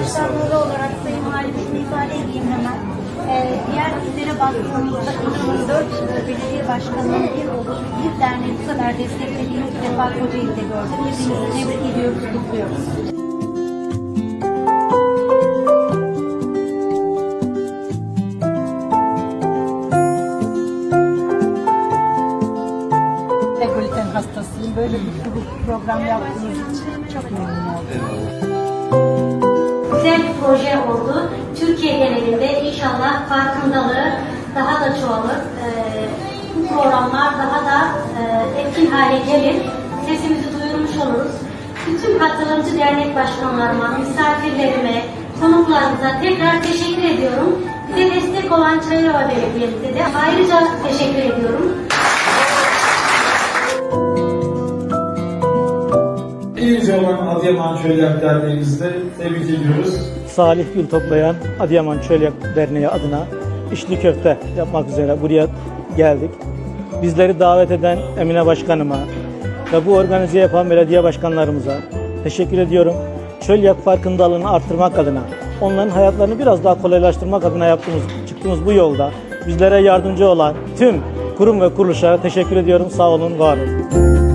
başlangıcı olarak sayın halimizi ifade edeyim hemen. Ee, diğer illere baktığımızda İnanın 4 belediye başkanının bir olup bir derneği bu kadar desteklediğini bir defa Kocaeli'de gördüm. Hepinizi tebrik ediyoruz, kutluyoruz. gluten hastasıyım. Böyle bir program yaptığınız için çok memnun oldum. Güzel bir proje oldu. Türkiye genelinde inşallah farkındalığı daha da çoğalır. Ee, bu programlar daha da e, etkin hale gelir. Sesimizi duyurmuş oluruz. Bütün katılımcı dernek başkanlarıma, misafirlerime, konuklarımıza tekrar teşekkür ediyorum. Bize destek olan Çayırova Belediye'mize de ayrıca teşekkür ediyorum. Birinci olan Adıyaman Çölyak Derneğimizde tebrik ediyoruz. Salih Gül toplayan Adıyaman Çölyak Derneği adına içli köfte yapmak üzere buraya geldik. Bizleri davet eden Emine Başkanıma ve bu organize yapan belediye başkanlarımıza teşekkür ediyorum. Çölyak farkındalığını arttırmak adına, onların hayatlarını biraz daha kolaylaştırmak adına yaptığımız, çıktığımız bu yolda bizlere yardımcı olan tüm kurum ve kuruluşlara teşekkür ediyorum. Sağ olun, var olun.